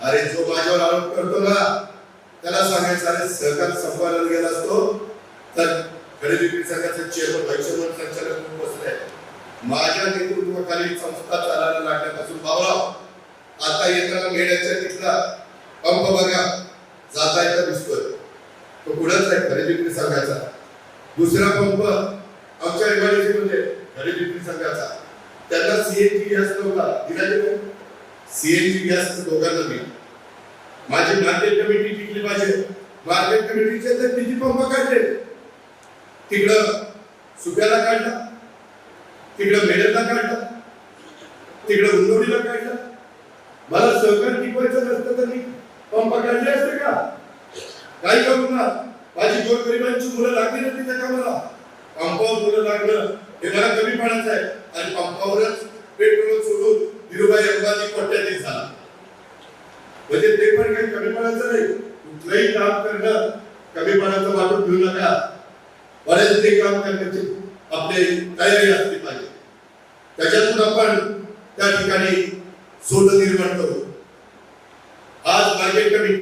अरे जो माझ्यावर आरोप करतो ना त्याला सांगायचं अरे सहकार संपादन गेला असतो तर खरेदी विक्री संघाचे चेअरमन व्हाईस चेअरमन संचालक म्हणून बसले माझ्या नेतृत्वाखाली संस्था चालायला लागल्यापासून बाबराव आता येताना मेढ्याच्या तिथला पंप बघा जाता येता दिसतोय. तो पुढेच आहे खरेदी विक्री संघाचा. दुसरा पंप आमच्या इमारतीमध्ये खरेदी विक्री संघाचा. त्यांना सीएनजी असतो का दिला सीएनजी गॅस दोघांना मी माझी मार्केट कमिटी टिकली पाहिजे. मार्केट कमिटीचे तर किती पंप काढले. तिकडं सुप्याला काढला. तिकडं मेडलला काढला. तिकडं उंदोडीला काढला. मला सहकार टिकवायचं नसतं तर मी पंप काढले असते का? काही करू ना. माझी गोरगरिबांची मुलं लागली नसती त्या कामाला. पंपावर मुलं लागलं. हे मला कमी पाण्याचं आहे. आणि पंपावरच पेट्रोल सोडून धीरुभाई अंबाजी म्हणजे ते पण काही कमी नाही. कुठलंही काम करणं कमी वाटून घेऊ नका. बरेच ते काम करण्याची आपली तयारी असली पाहिजे. त्याच्यातून आपण त्या ठिकाणी सोनं निर्माण करू. आज मार्केट कमी